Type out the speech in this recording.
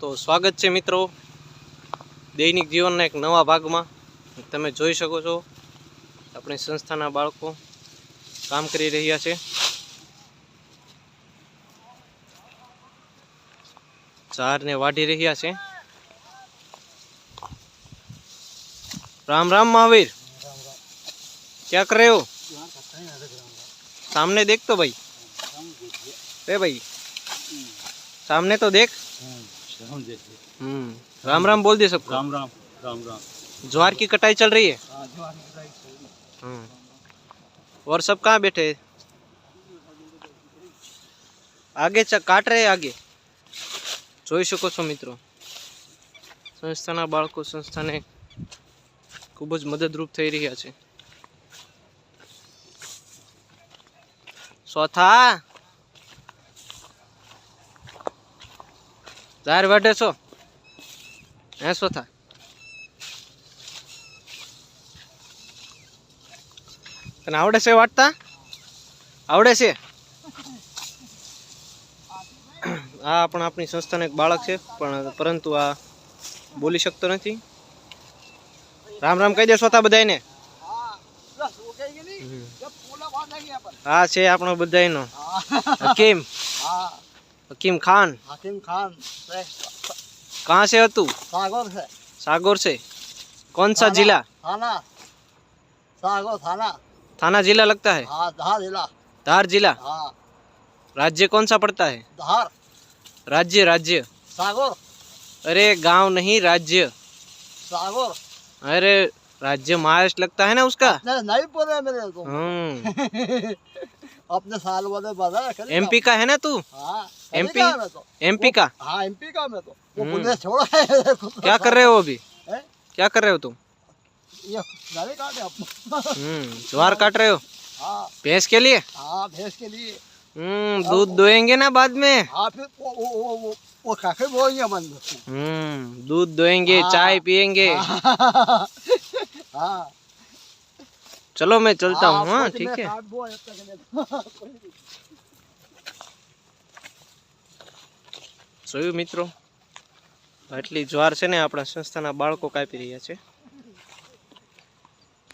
તો સ્વાગત છે મિત્રો. દૈનિક જીવનના એક નવા ભાગમાં. તમે જોઈ શકો છો આપણી સંસ્થાના બાળકો કામ કરી રહ્યા છે. ઝાડને વાઢી રહ્યા છે. રામ રામ મહાવીર. ક્યાં કરે સામને દેખ તો ભાઈ. એ ભાઈ, સામને તો દેખ. तो देख हम्म राम राम बोल दे सबको राम राम राम राम ज्वार की कटाई चल रही है हम्म और सब कहाँ बैठे हैं आगे च काट रहे हैं आगे જોઈ શકો છો મિત્રો સંસ્થાના બાળકો સંસ્થાને ખૂબ જ મદદરૂપ થઈ રહ્યા છે ચોથા ઝાર વાઢે છો હે થા તને આવડે છે વાટતા આવડે છે આ પણ આપણી સંસ્થાનો એક બાળક છે પણ પરંતુ આ બોલી શકતો નથી રામ રામ કહી દે સોતા બધાને હા છે આપણો બધાયનો હકીમ हकीम खान हकीम खान कहाँ से हो तू? सागर से। सागर से। कौन सा जिला? थाना। सागर थाना। थाना जिला लगता है? हाँ, धार जिला। धार जिला? हाँ। राज्य कौन सा पड़ता है? धार। राज्य राज्य। सागर। अरे गाँव नहीं राज्य। सागर। अरे राज्य महाराष्ट्र लगता है ना उसका? नहीं पता मेरे को। हम्म। अपने साल वाले एमपी का है ना तू? हाँ। करेगा तो। एमपी का? हाँ एमपी का मैं तो। वो हम्म। पुलिस छोड़ा है। क्या कर रहे हो अभी? हैं? क्या कर रहे हो तुम? ये गाड़ी काटे आप। हम्म ज्वार काट रहे हो? हाँ। भैंस के लिए? हाँ भैंस के लिए। हम्म दूध दोएँगे ना बाद में? हाँ फिर वो वो वो वो, वो काके बोलेंगे मन हम्म दूध दोएँगे हाँ। चाय पियेंगे हाँ। चलो मैं चलता हूँ हाँ ठीक है। જોયું મિત્રો? આટલી જ્વાર છે ને આપણા સંસ્થાના બાળકો કાપી રહ્યા છે.